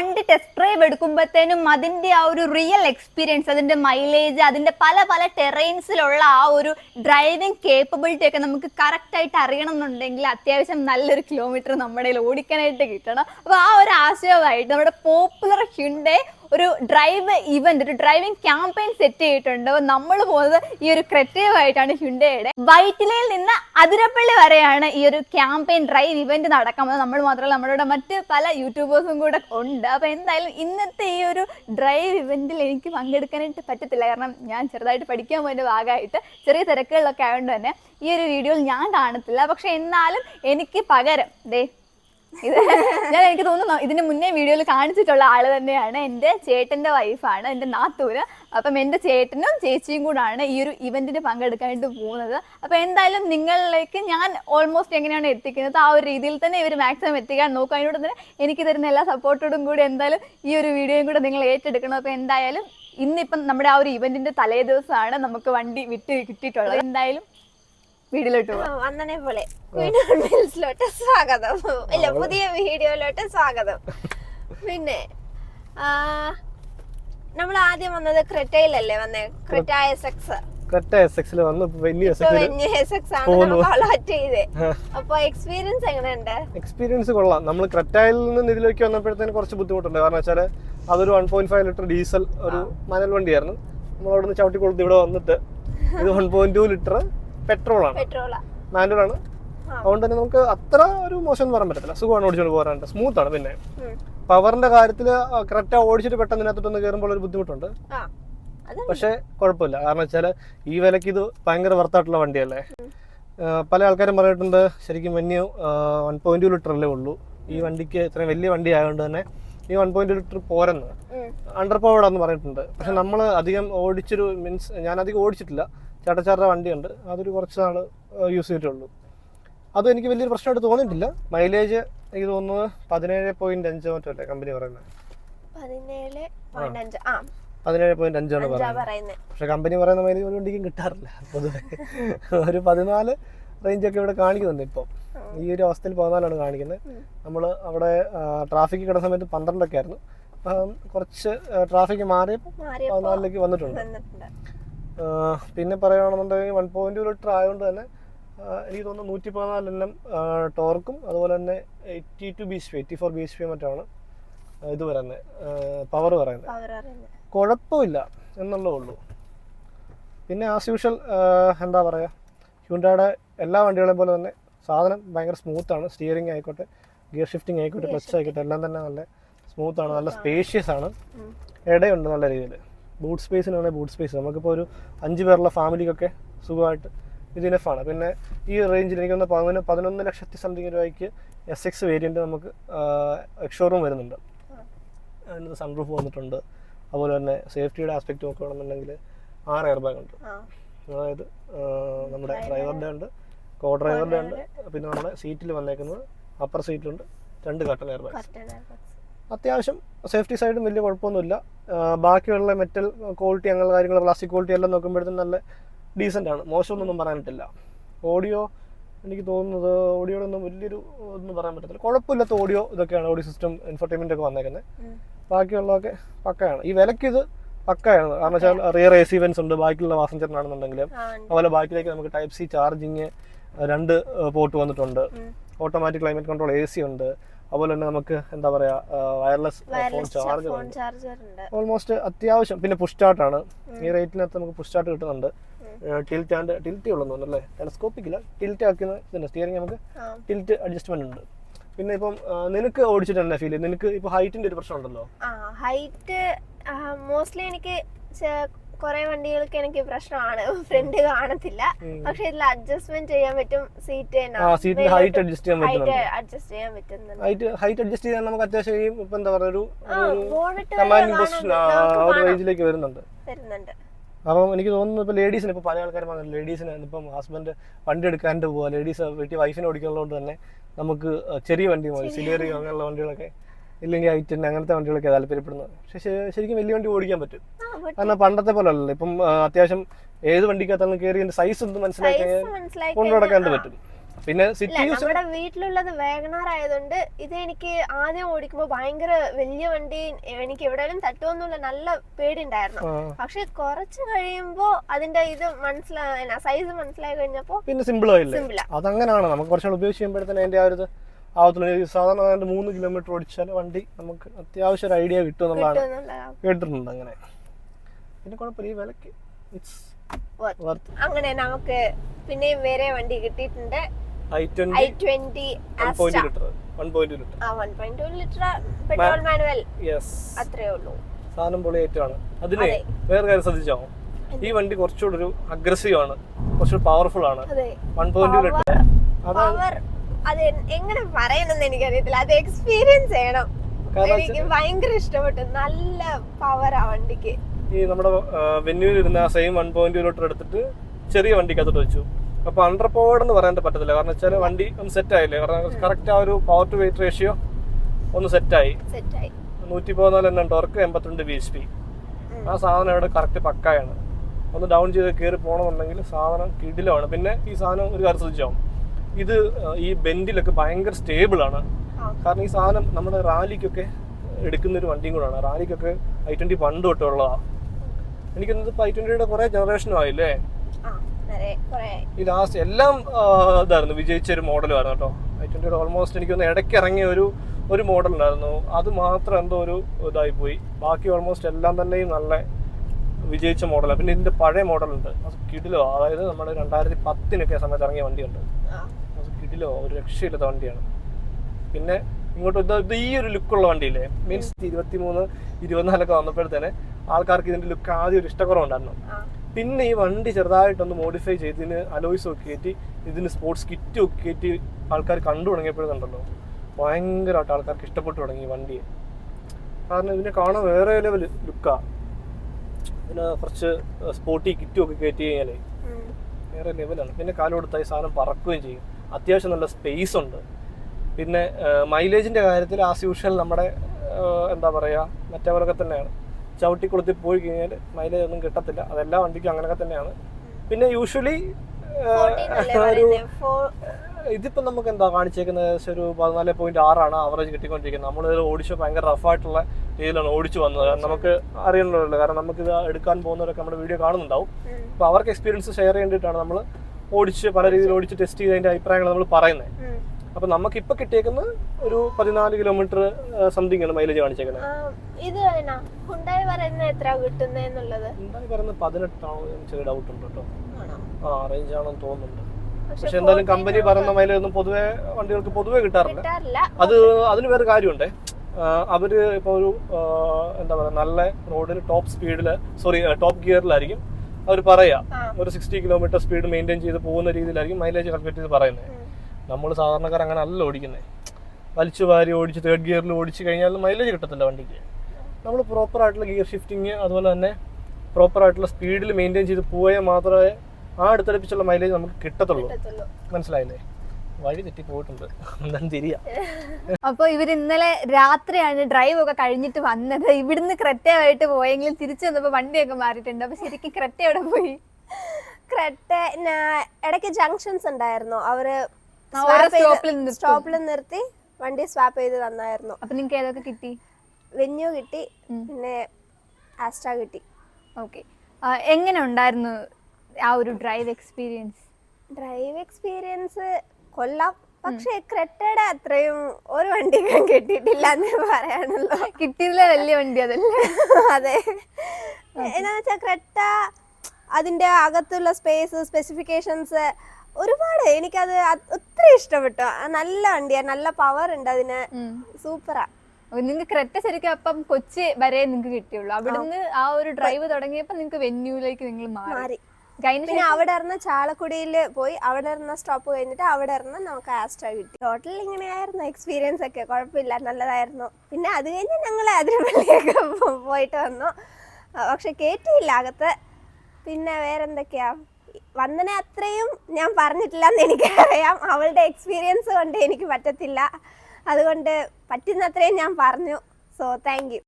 വണ്ടി test drive എടുക്കുമ്പോഴത്തേനും അതിന്റെ ആ ഒരു റിയൽ എക്സ്പീരിയൻസ് അതിന്റെ മൈലേജ് അതിന്റെ പല പല ടെറൈൻസിലുള്ള ആ ഒരു ഡ്രൈവിംഗ് കേപ്പബിലിറ്റി ഒക്കെ നമുക്ക് കറക്റ്റ് ആയിട്ട് അറിയണം എന്നുണ്ടെങ്കിൽ അത്യാവശ്യം നല്ലൊരു കിലോമീറ്റർ നമ്മുടെ ഓടിക്കാനായിട്ട് കിട്ടണം. അപ്പൊ ആ ഒരു ആശയമായിട്ട് നമ്മുടെ പോപ്പുലർ ഹ്യുണ്ടേ ഒരു ഡ്രൈവ് ഇവന്റ് ഒരു ഡ്രൈവിംഗ് ക്യാമ്പയിൻ സെറ്റ് ചെയ്തിട്ടുണ്ട്. നമ്മൾ പോകുന്നത് ഈ ഒരു ക്രെറ്റീവ് ആയിട്ടാണ് ഹ്യുണ്ടയുടെ വൈറ്റിലയിൽ നിന്ന് അതിരപ്പള്ളി വരെയാണ് ഈ ഒരു ക്യാമ്പയിൻ ഡ്രൈവ് ഇവന്റ് നടക്കുന്നത്. നമ്മൾ മാത്രമല്ല നമ്മളിവിടെ മറ്റ് പല യൂട്യൂബേഴ്സും കൂടെ ഉണ്ട്. അപ്പോൾ എന്തായാലും ഇന്നത്തെ ഈ ഒരു ഡ്രൈവ് ഇവന്റിൽ എനിക്ക് പങ്കെടുക്കാനായിട്ട് പറ്റത്തില്ല. കാരണം ഞാൻ ചെറുതായിട്ട് പഠിക്കാൻ പോയതിന്റെ ഭാഗമായിട്ട് ചെറിയ തിരക്കുകളിലൊക്കെ ആയതുകൊണ്ട് തന്നെ ഈ ഒരു വീഡിയോയിൽ ഞാൻ കാണത്തില്ല. പക്ഷെ എന്നാലും എനിക്ക് പകരം ദേ ഇത് ഞാൻ എനിക്ക് തോന്നുന്നു ഇതിന് മുന്നേ വീഡിയോയിൽ കാണിച്ചിട്ടുള്ള ആൾ തന്നെയാണ് എന്റെ ചേട്ടന്റെ വൈഫാണ് എന്റെ നാത്തൂര് അപ്പം എന്റെ ചേട്ടനും ചേച്ചിയും കൂടാണ് ഈ ഒരു ഇവന്റിന് പങ്കെടുക്കാനായിട്ട് പോകുന്നത്. അപ്പം എന്തായാലും നിങ്ങളിലേക്ക് ഞാൻ ഓൾമോസ്റ്റ് എങ്ങനെയാണ് എത്തിക്കുന്നത് ആ ഒരു രീതിയിൽ തന്നെ ഇവർ മാക്സിമം എത്തിക്കാൻ നോക്കും. അതിനോട് തന്നെ എനിക്ക് തരുന്ന എല്ലാ സപ്പോർട്ടോടും കൂടി എന്തായാലും ഈ ഒരു വീഡിയോയും കൂടെ നിങ്ങൾ ഏറ്റെടുക്കണം. അപ്പം എന്തായാലും ഇന്നിപ്പം നമ്മുടെ ആ ഒരു ഇവന്റിന്റെ തലേ ദിവസമാണ് നമുക്ക് വണ്ടി വിട്ട് കിട്ടിയിട്ടുള്ളത്. എന്തായാലും വീഡിയോയിലോട്ട് വന്നനെ പോലെ മിൽസിലോട്ട് സ്വാഗതം. ഇല്ല പുതിയ വീഡിയോയിലോട്ട് സ്വാഗതം. പിന്നെ നമ്മൾ ആദ്യം വന്നത് ക്രെറ്റയിലല്ലേ വന്നേ? Creta S X correct S എക്സിൽ വന്ന്. വലിയ എസ് എക്സ് ആണ് അലോട്ട് ചെയ്തേ. അപ്പൊ എക്സ്പീരിയൻസ് എങ്ങനെയുണ്ട്? എക്സ്പീരിയൻസ് കൊള്ളാം. നമ്മൾ ക്രെറ്റായിൽ നിന്ന് ഇതിലേക്ക് വന്നപ്പോഴത്തേന് കുറച്ച് ബുദ്ധിമുട്ടുണ്ട്. കാരണം വെച്ചാൽ അതൊരു one point five litre diesel ഒരു മണൽ വണ്ടിയായിരുന്നു. നമ്മൾ അവിടെ നിന്ന് ചവിട്ടി കൊടുത്ത് ഇവിടെ വന്നിട്ട്. ഇത് one point two litre petrol ആണ് പെട്രോളാ. മാനുവൽ ആണ് അതുകൊണ്ട് തന്നെ നമുക്ക് അത്ര ഒരു മോശം എന്ന് പറയാൻ പറ്റത്തില്ല. സുഖമാണ് ഓടിച്ചുകൊണ്ട് പോകാറുണ്ട് സ്മൂത്ത് ആണ് പിന്നെ. പവറിന്റെ കാര്യത്തിൽ കറക്റ്റ് ഓടിച്ചിട്ട് പെട്ടെന്ന് ഇതിനകത്തോട്ടൊന്ന് കയറുമ്പോൾ ഒരു ബുദ്ധിമുട്ടുണ്ട്. പക്ഷെ കുഴപ്പമില്ല. കാരണം വെച്ചാൽ ഈ വിലക്ക് ഇത് ഭയങ്കര വർത്തായിട്ടുള്ള വണ്ടിയല്ലേ? പല ആൾക്കാരും പറഞ്ഞിട്ടുണ്ട് ശരിക്കും വലിയ വൺ പോയിന്റ് ടു ലിറ്റർ അല്ലേ ഉള്ളൂ. ഈ വണ്ടിക്ക് ഇത്രയും വലിയ വണ്ടി ആയതുകൊണ്ട് തന്നെ ഈ വൺ പോയിന്റ് ലിറ്റർ പോരെന്ന്. അണ്ടർ പവർഡാന്ന് പറഞ്ഞിട്ടുണ്ട്. പക്ഷെ നമ്മൾ അധികം ഓടിച്ചൊരു മീൻസ് ഞാൻ അധികം ഓടിച്ചിട്ടില്ല. ചേട്ടച്ചാറുടെ വണ്ടിയുണ്ട്. അതൊരു കുറച്ച് നാൾ യൂസ് ചെയ്തിട്ടുള്ളൂ. അത് എനിക്ക് വലിയൊരു പ്രശ്നമായിട്ട് തോന്നിയിട്ടില്ല. മൈലേജ് എനിക്ക് തോന്നുന്നത് പതിനേഴ് പോയിന്റ് അഞ്ച് മറ്റോ അല്ലേ കമ്പനി പറയുന്നത്? പതിനേഴ് പോയിന്റ് അഞ്ചാണ് അഞ്ചാ. പറയുന്നത്. പക്ഷെ കമ്പനി പറയുന്ന മൈലേജ് ഒരു വണ്ടിക്കും കിട്ടാറില്ല. പൊതുവെ ഒരു പതിനാല് റേഞ്ചൊക്കെ ഇവിടെ കാണിക്കുന്നുണ്ട് ഇപ്പോൾ ഈ ഒരു അവസ്ഥയിൽ പതിനാലാണ് കാണിക്കുന്നത്. നമ്മൾ അവിടെ ട്രാഫിക് കിടന്ന സമയത്ത് പന്ത്രണ്ടൊക്കെ ആയിരുന്നു. അപ്പം കുറച്ച് ട്രാഫിക് മാറിയപ്പോൾ മാറിയപ്പോ പതിനാലിലേക്ക് വന്നിട്ടുണ്ട്. പിന്നെ പറയുകയാണെന്നുണ്ടെങ്കിൽ വൺ പോയിന്റ് ലിറ്റർ ആയതുകൊണ്ട് തന്നെ എനിക്ക് തോന്നുന്നു നൂറ്റി പതിനാല് എണ്ണം ടോർക്കും അതുപോലെ തന്നെ eighty two B S P eighty four B S P മറ്റാണ് ഇത് പറയുന്നത് പവർ പറയുന്നത്. കുഴപ്പമില്ല എന്നുള്ളേ ഉള്ളൂ. പിന്നെ ആസ് യൂഷ്വൽ എന്താ പറയുക ഹ്യൂണ്ടയുടെ എല്ലാ വണ്ടികളെയും പോലെ തന്നെ സാധനം ഭയങ്കര സ്മൂത്താണ് സ്റ്റിയറിംഗ് ആയിക്കോട്ടെ ഗിയർ ഷിഫ്റ്റിംഗ് ആയിക്കോട്ടെ ക്ലച്ച് ആയിക്കോട്ടെ എല്ലാം തന്നെ നല്ല സ്മൂത്താണ് നല്ല സ്പേഷ്യസ് ആണ്. ഇടയുണ്ട് നല്ല രീതിയിൽ. ബൂട്ട് സ്പേസിനാണെങ്കിൽ ബൂട്ട് സ്പേസ് നമുക്കിപ്പോൾ ഒരു അഞ്ച് പേരുള്ള ഫാമിലിക്കൊക്കെ സുഖമായിട്ട് ഇത് ഇനഫാണ് പിന്നെ ഈ റേഞ്ചിൽ എനിക്ക് തോന്നുന്നു പതിനൊന്ന് പതിനൊന്ന് ലക്ഷത്തി സംതിങ് രൂപയ്ക്ക് എസ് എക്സ് വേരിയന്റ് നമുക്ക് എക്സോറും വരുന്നുണ്ട്. അതിനകത്ത് സൺറൂഫ് വന്നിട്ടുണ്ട്. അതുപോലെ തന്നെ സേഫ്റ്റിയുടെ ആസ്പെക്റ്റ് നോക്കുകയാണെന്നുണ്ടെങ്കിൽ ആറ് എയർ ബാഗ് ഉണ്ട് അതായത് നമ്മുടെ ഡ്രൈവറുടെ ഉണ്ട് കോ ഡ്രൈവറുടെ ഉണ്ട് പിന്നെ നമ്മുടെ സീറ്റിൽ വന്നേക്കുന്നത് അപ്പർ സീറ്റിലുണ്ട് രണ്ട് കട്ടൺ എയർ ബാഗ് കറക്റ്റ് അത്യാവശ്യം സേഫ്റ്റി സൈഡും വലിയ കുഴപ്പമൊന്നുമില്ല. ബാക്കിയുള്ള മെറ്റൽ ക്വാളിറ്റി അങ്ങനെയുള്ള കാര്യങ്ങൾ പ്ലാസ്റ്റിക് ക്വാളിറ്റി എല്ലാം നോക്കുമ്പോഴത്തേക്കും നല്ല ഡീസന്റ് ആണ്. മോശമൊന്നും പറയാനിട്ടില്ല ഓഡിയോ എനിക്ക് തോന്നുന്നത് ഓഡിയോടൊന്നും വലിയൊരു ഒന്നും പറയാൻ പറ്റത്തില്ല. കുഴപ്പമില്ലാത്ത ഓഡിയോ ഇതൊക്കെയാണ് ഓഡിയോ സിസ്റ്റം എൻഫർടൈൻമെന്റ് ഒക്കെ വന്നേക്കുന്നത്. ബാക്കിയുള്ളതൊക്കെ പക്കയാണ്. ഈ വിലയ്ക്ക് ഇത് പക്കയാണ്. കാരണം വെച്ചാൽ റിയർ എ സി വെൻസ് ഉണ്ട്. ബാക്കിയുള്ള പാസഞ്ചറിനാണെന്നുണ്ടെങ്കിൽ. അതുപോലെ ബാക്കിലേക്ക് നമുക്ക് ടൈപ്പ് സി ചാർജിങ് രണ്ട് പോർട്ട് വന്നിട്ടുണ്ട്. Automatic climate control A C ഉണ്ട്. അതുപോലെ തന്നെ നമുക്ക് എന്താ പറയാ വയർലെസ് ഫോൺ ചാർജർ ഓൾമോസ്റ്റ് അത്യാവശ്യം. പിന്നെ പുഷ് സ്റ്റാർട്ടാണ് ഈ റേറ്റിനകത്ത് നമുക്ക് പുഷ് സ്റ്റാർട്ട് കിട്ടുന്നുണ്ട്. ടിൽറ്റ് ആൻഡ് ടിൽറ്റി ഉള്ളു തോന്നുന്നല്ലേ ടെലസ്കോപ്പിക് ഇല്ല. ടിൽറ്റ് ആക്കുന്ന ഇതുണ്ട് സ്റ്റിയറിംഗ് നമുക്ക് ടിൽറ്റ് അഡ്ജസ്റ്റ്മെന്റ് ഉണ്ട്. പിന്നെ ഇപ്പം നിനക്ക് ഓടിച്ചിട്ട് ഫീൽ നിനക്ക് ഇപ്പൊ ഹൈറ്റിന്റെ ഒരു പ്രശ്നം ഉണ്ടല്ലോ? ഹൈറ്റ് മോസ്റ്റ്ലി എനിക്ക് കുറെ വണ്ടികൾക്ക് എനിക്ക് പ്രശ്നമാണ്. ഫ്രണ്ട് കാണത്തില്ല. പക്ഷെ ഇതിൽ അഡ്ജസ്റ്റ്മെന്റ് ചെയ്യാൻ പറ്റും. സീറ്റ് സീറ്റിൽ ഹൈറ്റ് അഡ്ജസ്റ്റ് ചെയ്യാൻ ഹൈറ്റ് അഡ്ജസ്റ്റ് ചെയ്യാൻ പറ്റുന്നുണ്ട്. ഹൈറ്റ് ഹൈറ്റ് അഡ്ജസ്റ്റ് ചെയ്യാൻ നമുക്ക് അത്യാവശ്യം ഇപ്പൊ എന്താ പറയുക ഒരു ബോണറ്റ് പൊസിഷൻ ആ ഒരു റേഞ്ചിലേക്ക് വരുന്നുണ്ട്. വരുന്നുണ്ട്. അപ്പം എനിക്ക് തോന്നുന്നു ഇപ്പോൾ ലേഡീസിന് ഇപ്പോൾ പല ആൾക്കാരും പറഞ്ഞു ലേഡീസിന് ഇപ്പം ഹസ്ബൻഡ് വണ്ടി എടുക്കാണ്ട് പോവാ. ലേഡീസ് വീട്ടിൽ വൈഫിനെ ഓടിക്കുന്നതുകൊണ്ട് തന്നെ നമുക്ക് ചെറിയ വണ്ടി മതി സിലേറി അങ്ങനെയുള്ള വണ്ടികളൊക്കെ ഇല്ലെങ്കിൽ ഐറ്റൻ അങ്ങനത്തെ വണ്ടികളൊക്കെ താല്പര്യപ്പെടുന്നത്. പക്ഷേ ശരിക്കും വലിയ വണ്ടി ഓടിക്കാൻ പറ്റും. കാരണം പണ്ടത്തെ പോലെ അല്ലല്ലോ ഇപ്പം അത്യാവശ്യം ഏത് വണ്ടിക്കകത്താണ് കയറി സൈസ് ഒന്ന് മനസ്സിലാക്കി കൊണ്ടു നടക്കാൻ പറ്റും? പിന്നെ സിറ്റി യൂസ് നമ്മുടെ വീട്ടിലുള്ളത് വേഗണാർ ആയതുകൊണ്ട് ഇത് എനിക്ക് ആദ്യം ഓടിക്കുമ്പോ ഭയങ്കര വലിയ വണ്ടി എനിക്ക് എവിടെയെങ്കിലും തട്ടുമെന്നുള്ള നല്ല പേടി ഉണ്ടായിരുന്നു പക്ഷെ കുറച്ച് കഴിയുമ്പോ അതിന്റെ ഇത് മനസ്സിലായ സൈസ് മനസ്സിലായി കഴിഞ്ഞപ്പോ പിന്നെ സിമ്പിൾ ആയില്ലേ? അതങ്ങനെയാണ് നമുക്ക് കുറച്ചുകൂടെ ഉപയോഗിച്ച് അതിന്റെ ആ ഒരു ഈ സാധാരണ ഏതാണ്ട് മൂന്ന് കിലോമീറ്റർ ഓടിച്ചാൽ വണ്ടി നമുക്ക് അത്യാവശ്യം ഒരു ഐഡിയ കിട്ടും എന്നുള്ളതാണ്. കേട്ടിട്ടുണ്ട് അങ്ങനെ. പിന്നെ കുഴപ്പമില്ല. ഈ വിലക്ക് ഇറ്റ്സ്. അങ്ങനെ നമുക്ക് പിന്നെയും വേറെ വണ്ടി കിട്ടിയിട്ടുണ്ട്. സാധനം പൊളി ഏറ്റമാണ് അതിനെ വേറെ കാര്യം ശ്രദ്ധിച്ചോ? ഈ വണ്ടി കുറച്ചുകൂടെ ഒരു അഗ്രസീവ് ആണ്. കുറച്ചുകൂടി പവർഫുൾ ആണ്. One point litre. അതാണ് അത് എങ്ങനെ പറയണമെന്ന് എനിക്കറിയത്തില്ല. അത് എക്സ്പീരിയൻസ് ചെയ്യണം. എനിക്ക് ഭയങ്കര ഇഷ്ടപ്പെട്ടു. നല്ല പവർ ആ വണ്ടിക്ക്. ഈ നമ്മുടെ വെന്യൂവിൽ ഇരുന്ന സെയിം വൺ പോയിന്റ് ലിറ്റർ എടുത്തിട്ട് ചെറിയ വണ്ടിക്കകത്തോട്ട് വെച്ചു. അപ്പൊ അണ്ടർ പവേർഡ് എന്ന് പറയാൻ പറ്റത്തില്ല. കാരണം വെച്ചാൽ വണ്ടി ഒന്ന് സെറ്റ് ആയില്ലേ? കാരണം കറക്റ്റ് ആ ഒരു പവർ ടു വെയിറ്റ് റേഷ്യോ ഒന്ന് സെറ്റായി ആയി. നൂറ്റി പതിനാല് എണ്ണം ടോർക്ക് എൺപത്തിരണ്ട് ബി എച്ച് പി ആ സാധനം ഇവിടെ കറക്റ്റ് പക്കായാണ്. ഒന്ന് ഡൗൺ ചെയ്ത് കയറി പോകണമെന്നുണ്ടെങ്കിൽ സാധനം കിടിലമാണ്. പിന്നെ ഈ സാധനം ഒരു കാര്യം ശ്രദ്ധിച്ചോ? ഇത് ഈ ബെൻഡിലൊക്കെ ഭയങ്കര സ്റ്റേബിൾ ആണ് കാരണം ഈ സാധനം നമ്മുടെ റാലിക്കൊക്കെ എടുക്കുന്ന ഒരു വണ്ടിയും കൂടാണ്. റാലിക്കൊക്കെ ഐ ട്വന്റി പണ്ട് തൊട്ടുള്ളതാണ് എനിക്ക് ഇപ്പൊ ഐ ട്വന്റിയുടെ കുറെ ജനറേഷനും ആയില്ലേ? ഈ ലാസ്റ്റ് എല്ലാം ഇതായിരുന്നു. വിജയിച്ച ഒരു മോഡലായിരുന്നു കേട്ടോ. ഐ ട്വന്റിയുടെ ഓൾമോസ്റ്റ് എനിക്കൊന്ന് ഇടയ്ക്ക് ഇറങ്ങിയ ഒരു ഒരു മോഡൽ ഉണ്ടായിരുന്നു അത് മാത്രം എന്തോ ഒരു ഇതായി പോയി. ബാക്കി ഓൾമോസ്റ്റ് എല്ലാം തന്നെയും നല്ല വിജയിച്ച മോഡലാണ് പിന്നെ ഇതിന്റെ പഴയ മോഡലുണ്ട്. അത് കിടിലോ അതായത് നമ്മുടെ രണ്ടായിരത്തി പത്തിനൊക്കെ സമയത്ത് ഇറങ്ങിയ വണ്ടിയുണ്ട്. കിടിലോ ഒരു രക്ഷയില്ലാത്ത വണ്ടിയാണ്. പിന്നെ ഇങ്ങോട്ട് ഇത് ഈ ഒരു ലുക്കുള്ള വണ്ടിയില്ലേ? മീൻസ് ഇരുപത്തി മൂന്ന് ഇരുപത്തിനാലൊക്കെ വന്നപ്പോഴത്തേനെ ആൾക്കാർക്ക് ഇതിന്റെ ലുക്ക് ആദ്യം ഒരു ഇഷ്ടക്കുറവുണ്ടായിരുന്നു. പിന്നെ ഈ വണ്ടി ചെറുതായിട്ടൊന്ന് മോഡിഫൈ ചെയ്ത് ഇതിന് അലോയ്സ് ഒക്കെ കയറ്റി ഇതിന് സ്പോർട്സ് കിറ്റ് ഒക്കെ കയറ്റി ആൾക്കാർ കണ്ടു തുടങ്ങിയപ്പോഴുണ്ടല്ലോ ഭയങ്കരമായിട്ട് ആൾക്കാർക്ക് ഇഷ്ടപ്പെട്ടു തുടങ്ങി ഈ വണ്ടിയെ കാരണം ഇതിനെ കാണാൻ വേറെ ലെവൽ ലുക്കാണ് ഇതിന് കുറച്ച് സ്പോർട്ടി കിറ്റും ഒക്കെ കയറ്റി കഴിഞ്ഞാലേ. വേറെ ലെവലാണ് പിന്നെ കാലോടുത്തായി സാധനം പറക്കുകയും ചെയ്യും. അത്യാവശ്യം നല്ല സ്പേസ് ഉണ്ട്. പിന്നെ മൈലേജിന്റെ കാര്യത്തിൽ ആസ് യൂഷ്വൽ നമ്മുടെ എന്താ പറയുക മറ്റേ പോലൊക്കെ തന്നെയാണ്. കൊടുത്തി പോയി കഴിഞ്ഞാൽ മൈലേജ് ഒന്നും കിട്ടത്തില്ല. അതെല്ലാ വണ്ടിക്കും അങ്ങനെയൊക്കെ തന്നെയാണ്. പിന്നെ യൂഷ്വലി 14 അല്ലേ ഇതിപ്പോ നമുക്ക് എന്താ കാണിച്ചേക്കുന്നത്? ഏകദേശം ഒരു പതിനാല് പോയിന്റ് ആറാണ് ആവറേജ് കിട്ടിക്കൊണ്ടിരിക്കുന്നത്. നമ്മൾ ഓടിച്ചു ഭയങ്കര റഫായിട്ടുള്ള രീതിയിലാണ് ഓടിച്ചു വന്നത്. കാരണം നമുക്ക് അറിയണമല്ലോ കാരണം നമുക്ക് ഇത് എടുക്കാൻ പോകുന്നവരൊക്കെ നമ്മുടെ വീഡിയോ കാണുന്നുണ്ടാവും. അപ്പൊ അപ്പോൾ അവർക്ക് എക്സ്പീരിയൻസ് ഷെയർ ചെയ്യേണ്ടിയിട്ടാണ് നമ്മൾ ഓടിച്ച് പല രീതിയിൽ ഓടിച്ച് ടെസ്റ്റ് ചെയ്ത് അതിന്റെ അഭിപ്രായങ്ങൾ നമ്മൾ പറയുന്നത് അപ്പൊ നമുക്ക് ഇപ്പൊ കിട്ടിയേക്കുന്നത് ഒരു പതിനാല് കിലോമീറ്റർ സംതിങ് ആണ് മൈലേജ് കാണിച്ചേക്കുന്നത് ഇത് ഹുണ്ടായി പറയുന്നത് എത്ര പറയുന്നത് പതിനെട്ടാണോ ചെറിയ ഡൗട്ട് ഉണ്ട് കേട്ടോ. ആ റേഞ്ച് ആണെന്ന് തോന്നുന്നുണ്ട്. പക്ഷെ എന്തായാലും കമ്പനി പറയുന്ന മൈലേജ് ഒന്നും പൊതുവെ വണ്ടികൾക്ക് പൊതുവെ കിട്ടാറില്ല. അത് അതിന് വേറെ കാര്യമുണ്ടേ. ആ, അവർ ഇപ്പോൾ ഒരു എന്താ പറയുക നല്ല റോഡിൽ ടോപ്പ് സ്പീഡിൽ സോറി ടോപ്പ് ഗിയറിലായിരിക്കും അവർ പറയാ. ഒരു സിക്സ്റ്റി കിലോമീറ്റർ സ്പീഡ് മെയിന്റെയിൻ ചെയ്ത് പോകുന്ന രീതിയിലായിരിക്കും മൈലേജ് കാൽക്കുലേറ്റ് ചെയ്ത് പറയുന്നത് നമ്മൾ സാധാരണക്കാർ അങ്ങനെ അല്ല ഓടിക്കുന്നത് വലിച്ചു വാരി ഓടിച്ച് തേർഡ് ഗിയറിൽ ഓടിച്ച് കഴിഞ്ഞാൽ മൈലേജ് കിട്ടത്തില്ല വണ്ടിക്ക്. നമ്മൾ പ്രോപ്പർ ആയിട്ടുള്ള ഗിയർ ഷിഫ്റ്റിങ് അതുപോലെ തന്നെ പ്രോപ്പർ ആയിട്ടുള്ള സ്പീഡിൽ മെയിന്റെയിൻ ചെയ്ത് പോയാൽ മാത്രമേ ആ അടുത്തടുപ്പിച്ചുള്ള മൈലേജ് നമുക്ക് കിട്ടത്തുള്ളൂ. മനസ്സിലായില്ലേ? വഴി തെറ്റി പോയിട്ടുണ്ട്. എന്തായാലും തിരിയാ. അപ്പോൾ ഇവർ ഇന്നലെ രാത്രിയാണ് ഡ്രൈവ് ഒക്കെ കഴിഞ്ഞിട്ട് വന്നത്. ഇവിടുന്ന് ക്രെറ്റയായിട്ട് പോയെങ്കിലും തിരിച്ചു വന്നപ്പോൾ വണ്ടിയൊക്കെ മാറിയിട്ടുണ്ട്. അപ്പോൾ ശരിക്കും ക്രെറ്റ എവിടെ പോയി? ക്രെറ്റ ഇടയ്ക്ക് ജംഗ്ഷൻസ് ഉണ്ടായിരുന്നു. അവർ സ്റ്റോപ്പിൽ നിർത്തി. വണ്ടി സ്വാപ്പ് ചെയ്ത് തന്നായിരുന്നു. അപ്പൊ നിങ്ങൾക്ക് ഏതൊക്കെ കിട്ടി? വെന്യൂ കിട്ടി പിന്നെ ആസ്റ്റ കിട്ടി. ഓക്കെ എങ്ങനെ ഉണ്ടായിരുന്നു ആ ഒരു ഡ്രൈവ് എക്സ്പീരിയൻസ് ഡ്രൈവ് എക്സ്പീരിയൻസ് കൊള്ളാം. പക്ഷെ ക്രെറ്റയുടെ അത്രയും ഒരു വണ്ടിക്കും കിട്ടിയിട്ടില്ല എന്ന് പറയാനുള്ളൂ. കിട്ടിയില്ല വലിയ വണ്ടി അതല്ലേ? അതെ. എന്നാന്ന് വെച്ചാൽ ക്രെറ്റ അതിന്റെ അകത്തുള്ള സ്പേസ് സ്പെസിഫിക്കേഷൻസ് ഒരുപാട് എനിക്കത് ഒത്തിരി ഇഷ്ടപ്പെട്ടു. നല്ല വണ്ടിയാ നല്ല പവർ ഉണ്ട് അതിന്. സൂപ്പറാ. നിങ്ങൾക്ക് ക്രെറ്റ ശരിക്കും അപ്പം കൊച്ചി വരെ നിങ്ങൾക്ക് കിട്ടിയുള്ളൂ. അവിടുന്ന് ആ. ഒരു ഡ്രൈവ് തുടങ്ങിയപ്പോൾ നിങ്ങൾക്ക് വെന്യൂലേക്ക് നിങ്ങൾ മാറി. പിന്നെ അവിടെ ഇറന്ന ചാലക്കുടിയിൽ പോയി അവിടെ ഇറന്ന സ്റ്റോപ്പ് കഴിഞ്ഞിട്ട് അവിടെ ഇറന്ന് നമുക്ക് ആസ്ട്ര കിട്ടി. ടോട്ടൽ ഇങ്ങനെയായിരുന്നു എക്സ്പീരിയൻസ് ഒക്കെ. കുഴപ്പമില്ല. നല്ലതായിരുന്നു. പിന്നെ അത് കഴിഞ്ഞ് ഞങ്ങൾ അതിരപ്പള്ളിയൊക്കെ പോയിട്ട് വന്നു. പക്ഷെ കയറ്റിയില്ല അകത്ത്. പിന്നെ വേറെന്തൊക്കെയാ? വന്ദന അത്രയും ഞാൻ പറഞ്ഞിട്ടില്ല എന്ന് എനിക്കറിയാം. അവളുടെ എക്സ്പീരിയൻസ് കൊണ്ട് എനിക്ക് പറ്റത്തില്ല. അതുകൊണ്ട് പറ്റുന്നത്രയും ഞാൻ പറഞ്ഞു. So thank you